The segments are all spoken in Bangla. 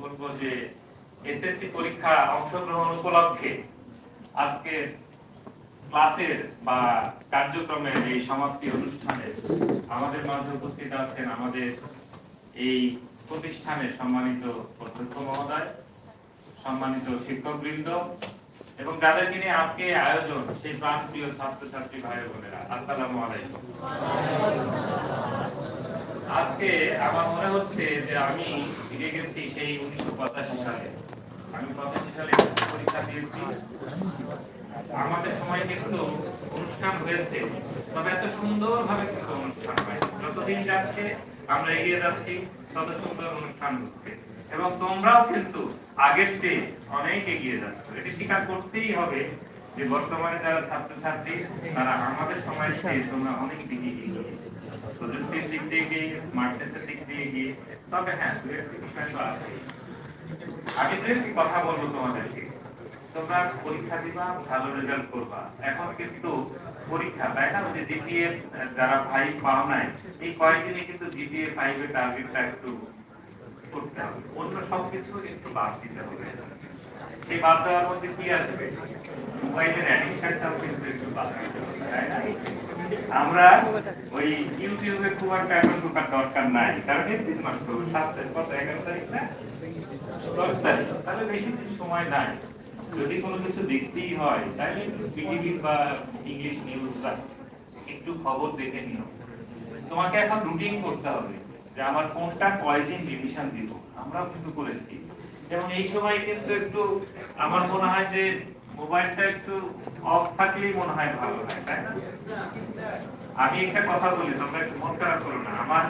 বলব যে এসএসসি পরীক্ষা অংশগ্রহণ উপলক্ষে ক্লাসের বা কার্যক্রমের এই সমাপ্তি অনুষ্ঠানে আমাদের মাঝে উপস্থিত আছেন আমাদের এই প্রতিষ্ঠানের সম্মানিত অধ্যক্ষ মহোদয়, সম্মানিত এবং যাদেরকে নিয়ে আজকে আয়োজন সেই প্রাণপ্রিয় ছাত্রছাত্রী ভাই বোনেরা আসসালামু আলাইকুম। আজকে আমার মনে হচ্ছে যে আমি ফিরে গেছি সেই উনিশশো পঁচাশি সালে। আমি পঁচাশি সালে পরীক্ষা দিয়েছি। আমাদের সময় কিন্তু অনুষ্ঠান হয়েছে। তবে এত সুন্দর ভাবে কিন্তু অনুষ্ঠান হয়। যতদিন যাচ্ছে, আমরা এগিয়ে যাচ্ছি, তত সুন্দর অনুষ্ঠান হচ্ছে। এবং তোমরাও কিন্তু আগের চেয়ে অনেক এগিয়ে যাচ্ছ। এটি স্বীকার করতেই হবে যে বর্তমানে যারা ছাত্রছাত্রী, তারা আমাদের সময় চেয়ে তোমরা অনেক দিকে এগিয়ে। প্রযুক্তির দিক দিয়ে গিয়ে স্মার্টনেসের দিক দিয়ে গিয়ে তবে হ্যাঁ দু একটি বিষয় তো আছে। আমি তো একটি কথা বলব তোমাদেরকে। তোমরা পরীক্ষা দিবা, ভালো রেজাল্ট করবা। এখন কিন্তু পরীক্ষা, তাই যে জিপিএ যারা ফাইভ পাও নাই এই কয়েকদিনে কিন্তু জিপিএ ফাইভের টার্গেটটা একটু করতে হবে। অন্য সবকিছু একটু বাদ দিতে হবে। সেই বাদ দেওয়ার মধ্যে কি আসবে? মোবাইলের অ্যাডিকশনটাও কিন্তু একটু বাদ দিতে হবে, তাই না? আমরা ওই ইউটিউবে খুব একটা এখন ঢোকার দরকার নাই। কারণ একদিন মাত্র সাত কত এগারো তারিখ না? দশ তারিখ। তাহলে বেশি দিন সময় নাই। যদি কোনো কিছু দেখতেই হয়, তাহলে বিটিভি বা ইংলিশ নিউজ বা একটু খবর দেখে নিও। তোমাকে এখন রুটিন করতে হবে যে আমার কোনটা কয়দিন রিভিশন দিব। আমরাও কিন্তু করেছি। যেমন এই সময় কিন্তু একটু আমার মনে হয় যে মোবাইলটা একটু অফ থাকলেই মনে হয় ভালো হয়, তাই না? আমি একটা কথা বলি, তোমরা একটু মন খারাপ করো না। আমার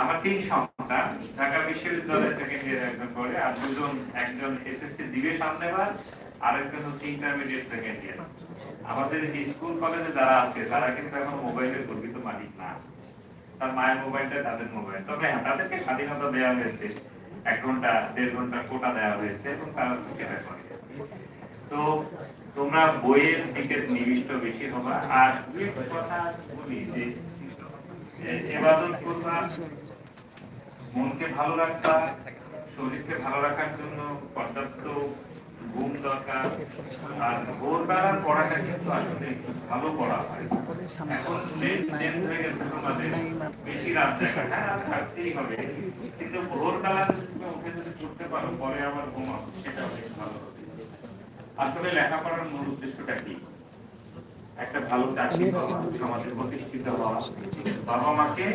আমার তিন সন্তান, ঢাকা বিশ্ববিদ্যালয় থেকে নিয়ে একজন আর দুজন, একজন এসএসসি দিবে সামনেবার, আরেকজন হচ্ছে ইন্টারমিডিয়েট আমাদের স্কুল, কলেজে যারা আছে, তারা কিন্তু এখন মোবাইলের প্রকৃত মালিক না। তার মায়ের মোবাইলটা তাদের মোবাইল। তবে হ্যাঁ তাদেরকে স্বাধীনতা দেওয়া হয়েছে। এক ঘণ্টা, দেড় ঘণ্টা কোটা দেওয়া হয়েছে, এবং তারা করে। তো তোমরা বইয়ের দিকে নিবিষ্ট বেশি হবা। আর দু একটা কথা বলি যে মনকে ভালো রাখবা, শরীরকে ভালো রাখার জন্য পর্যাপ্ত ঘুম দরকার। আর ভোরবেলার পড়াটা কিন্তু আসলে ভালো পড়া হয়। এখন বেশি রাত হ্যাঁ থাকতেই হবে। কিন্তু ভোরবেলা উঠে পারো আবার ঘুমাও সেটা অনেক ভালো। আসলে লেখাপড়ার মূল উদ্দেশ্যটা কি? একটা ভালো চাকরি পাওয়া, সমাজে প্রতিষ্ঠিত হওয়া, বাবা মাকে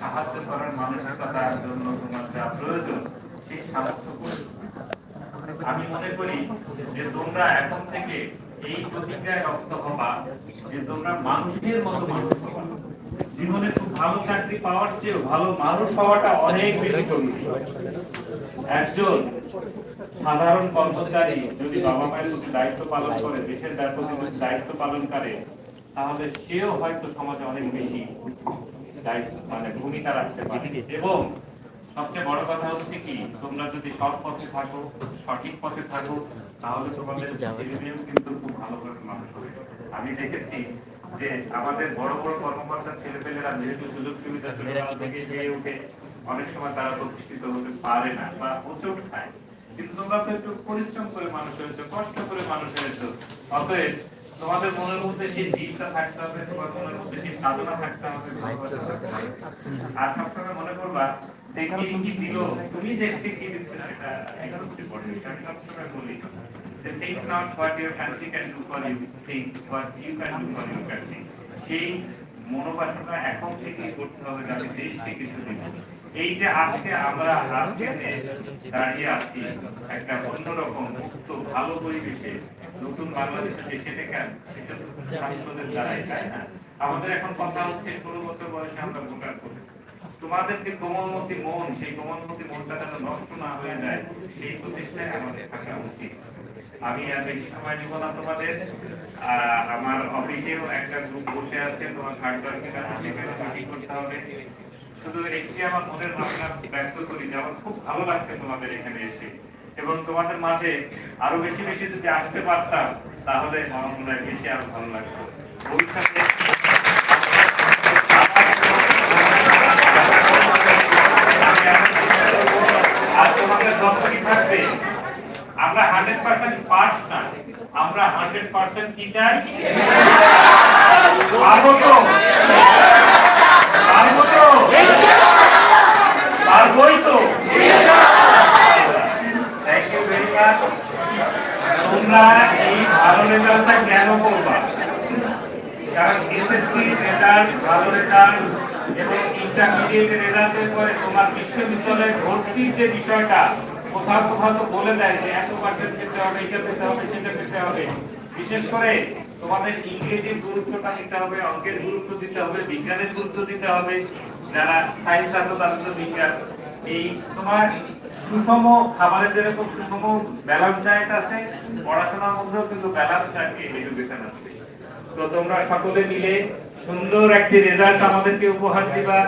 সাহায্য করার মানসিকতার জন্য তোমার যা প্রয়োজন, সেই সামর্থ্য আমি মনে করি যে তোমরা এখন থেকে এই প্রতিজ্ঞায় রক্ত হবা, যে তোমরা মানুষের মতো মানুষ হবা। জীবনে খুব ভালো চাকরি পাওয়ার চেয়েও ভালো মানুষ হওয়াটা অনেক বেশি জরুরি। একজন সাধারণ কর্মচারী যদি বাবা মায়ের প্রতি দায়িত্ব পালন করে, দেশের যদি দায়িত্ব পালন করে, তাহলে সেও হয়তো সমাজে অনেক বেশি দায়িত্ব মানে ভূমিকা রাখতে পারে। এবং সবচেয়ে বড় কথা হচ্ছে কি, তোমরা যদি সৎ পথে থাকো, সঠিক পথে থাকো, তাহলে তোমাদের কিন্তু খুব ভালো করে মানুষ আমি দেখেছি যে আমাদের বড় বড় কর্মকর্তার ছেলেপেলেরা যেহেতু সুযোগ সুবিধা থেকে উঠে অনেক সময় তারা প্রতিষ্ঠিত হতে পারে না বা হোঁচট খায় কিন্তু তোমরা তো একটু পরিশ্রম করে মানুষ হয়েছো, কষ্ট করে মানুষ হয়েছো। অতএব তোমাদের মনের মধ্যে সেই দিকটা থাকতে হবে, তোমার মনের মধ্যে সেই সাধনা থাকতে হবে আর সবসময় মনে করবা তুমি কি বলি সেই মনোবাসনা এখন থেকেই করতে হবে, যাতে দেশকে কিছু এই যে আজকে আমরা আজকে দাঁড়িয়ে আছি, একটা অন্যরকম মুক্ত, ভালো পরিবেশে নতুন বাংলাদেশে সেটা কেন ছাত্রদের দ্বারাই, তাই না? আমাদের এখন কথা হচ্ছে, ষোলো বছর বয়সে আমরা ভোটার করি। তোমাদের যে কোমলমতি মন, সেই কোমলমতি মনটা যেন নষ্ট না হয়ে যায়, সেই প্রচেষ্টায় আমাদের থাকা উচিত। আমি আর বেশি সময় নিব না তোমাদের। আমার অফিসেও একটা গ্রুপ বসে আছে, তোমার কাছে সেখানে করতে হবে? শুধু একটি আমার মনের ভাবনা ব্যক্ত করি যে আমার খুব ভালো লাগছে তোমাদের এখানে এসে। এবং তোমাদের মাঝে আরও বেশি বেশি যদি আসতে পারতাম, তাহলে আমার মনে হয় বেশি আরও ভালো লাগতো। ভবিষ্যতে আমি এখন চেষ্টা করব আমরা হান্ড্রেড পার্সেন্ট পাস না, আমরা হান্ড্রেড পার্সেন্ট কি চাই? পারব তো। তোমরা এই ভালো রেজাল্টটা কেন করবা কারণ এসএসসি রেজাল্ট ভালো রেজাল্ট এবং ইন্টারমিডিয়েট রেজাল্টের পরে তোমার বিশ্ববিদ্যালয়ে ভর্তির যে বিষয়টা কোথাও কোথাও তো বলে দেয় যে এত পার্সেন্ট পেতে হবে এটা পেতে হবে সেটা পেতে হবে বিশেষ করে তোমাদের ইংরেজির গুরুত্বটা দিতে হবে, অঙ্কের গুরুত্ব দিতে হবে, বিজ্ঞানের গুরুত্ব দিতে হবে। যারা সায়েন্স আছে তাদের তো বিজ্ঞান। এই তোমার সুষম খাবারের যেরকম সুষম ব্যালেন্স ডায়েট আছে, পড়াশোনার মধ্যেও কিন্তু ব্যালেন্স ডায়েট এডুকেশন আছে। তো তোমরা সকলে মিলে সুন্দর একটি রেজাল্ট আমাদেরকে উপহার দিবা,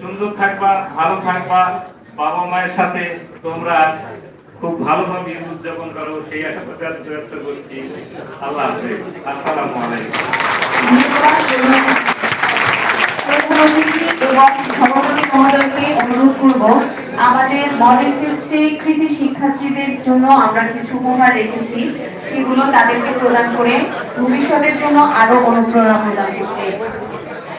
সুন্দর থাকবা, ভালো থাকবা বাবা মায়ের সাথে তোমরা খুব ভালোভাবে উদযাপন করো, সেই আশা ব্যক্ত করছি। আল্লাহ আসসালামু আলাইকুম। অনুরোধ করব আমাদের শিক্ষার্থীদের জন্য আমরা কিছু উপহার রেখেছি সেগুলো তাদেরকে প্রদান করে ভবিষ্যতের জন্য আরও অনুপ্রেরণা প্রদান করতে।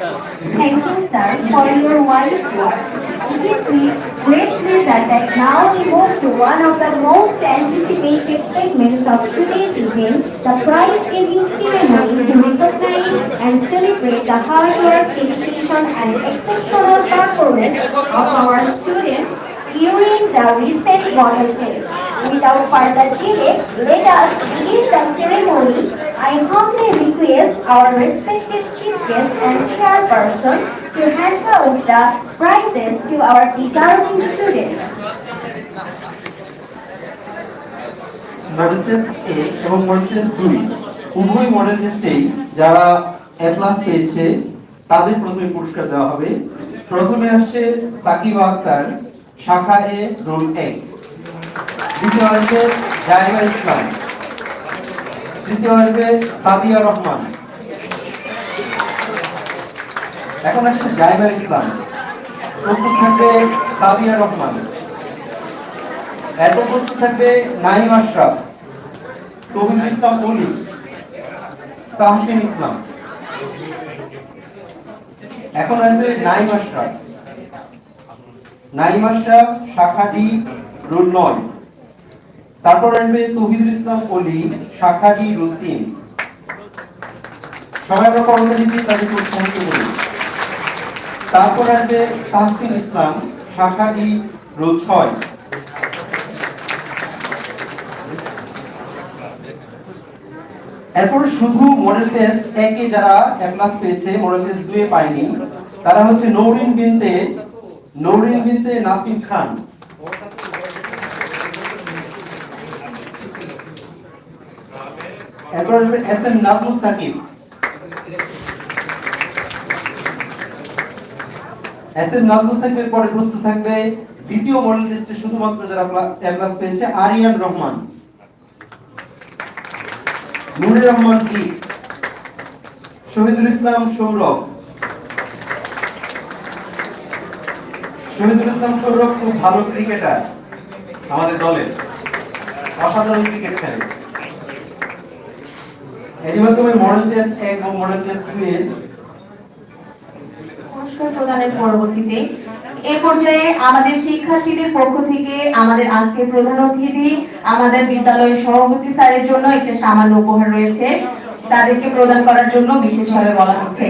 Thank you, sir, for your wise words. It is with great pleasure that now we move to one of the most anticipated segments of today's event, the prize giving ceremony to recognize and celebrate the hard work, dedication, and exceptional performance of our students during the recent model test. Without further delay, let us begin the ceremony. I humbly request our respected chief guest and chairperson to hand out the prizes to our deserving students. Model test এ এবং মডেল টেস্ট দুই উভয় মডেল টেস্টেই যারা এ প্লাস পেয়েছে তাদের প্রথমে পুরস্কার দেওয়া হবে প্রথমে আসছে সাকিব আক্তার শাখা এ রোল এক দ্বিতীয় আসবে জাইবা ইসলাম তৃতীয় আসবে সাদিয়া রহমান। এখন আসছে জাইবা ইসলাম। প্রস্তুত থাকবে সাদিয়া রহমান। এরপর প্রস্তুত থাকবে নাইম আশরাফ তবিল ইসলাম অলি, তাহসিন ইসলাম। এখন আসবে নাইম আশরাফ। নাইম আশরাফ শাখা ডি রোল নয়। তারপর আসবে তহিদুল ইসলাম অলি শাখা ডি রোল তিন সবাই আমরা দিচ্ছি তাদের উৎসাহিত করি। তারপর আসবে তাহসিন ইসলাম শাখা ডি রোল ছয়। এরপর শুধু মডেল টেস্ট একে যারা এক ক্লাস পেয়েছে মডেল টেস্ট দুয়ে পায়নি, তারা হচ্ছে নৌরিন বিনতে নৌরিন বিনতে নাসিম খান। এরপর আসবে S M Sakib. S M সাকিবের পরে প্রস্তুত থাকবে দ্বিতীয় মডেল টেস্টে শুধুমাত্র যারা পেয়েছে, আরিয়ান রহমান। রহমান কি? শহীদুল ইসলাম সৌরভ। শহীদুল ইসলাম সৌরভ খুব ভালো ক্রিকেটার আমাদের দলের। অসাধারণ ক্রিকেট খেলে। এরই মাধ্যমে মডেল টেস্ট এক এবং মডেল টেস্ট দুই এর প্রদানের পরবর্তীতে এ পর্যায়ে আমাদের শিক্ষার্থীদের পক্ষ থেকে আমাদের আজকের প্রধান অতিথি আমাদের বিদ্যালয়ের সভাপতি স্যারের জন্য সামান্য উপহার রয়েছে। তাদেরকে প্রদান করার জন্য বিশেষভাবে বলা হচ্ছে।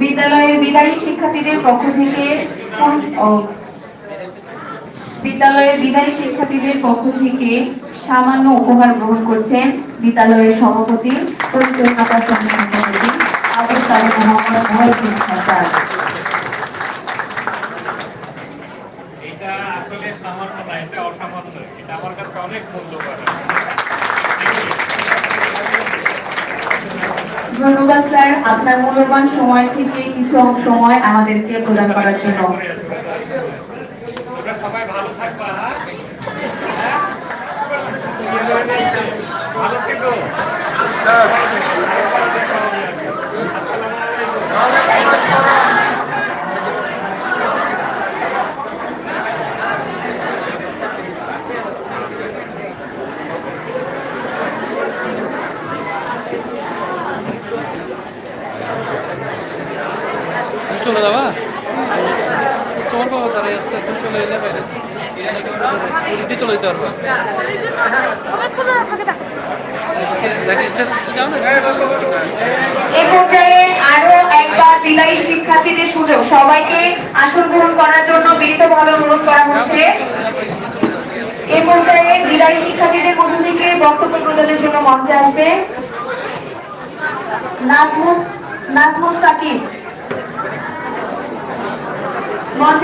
বিদ্যালয়ের বিদায়ী শিক্ষার্থীদের পক্ষ থেকে ও, বিদ্যালয়ের বিদায়ী শিক্ষার্থীদের পক্ষ থেকে সামান্য উপহার গ্রহণ করছেন বিদ্যালয়ের সভাপতি পরিচালনা সভাপতি আবু সালেহ মোহাম্মদ মহিউদ্দিন সরকার। এটা আসলে সামান্য না এটা অসামান্য এটা আমার কাছে অনেক মূল্যবান। ধন্যবাদ স্যার। আপনার মূল্যবান সময় থেকে কিছু সময় আমাদেরকে প্রদান করার জন্য। Tunchola'da var. Torba odara yatsa Tunchola'yı ne verir? তুমি চলে না এ পর্যায়ে আরও একবার বিদায়ী শিক্ষার্থীদের সুযোগ। সবাইকে আসন গ্রহণ করার জন্য বিনীতভাবে অনুরোধ করা হচ্ছে। এ পর্যায়ে বিদায়ী শিক্ষার্থীদের মধ্য থেকে বক্তব্য প্রদানের জন্য মঞ্চে আসবে নাজমুস নাজমুস সাকিব। মঞ্চে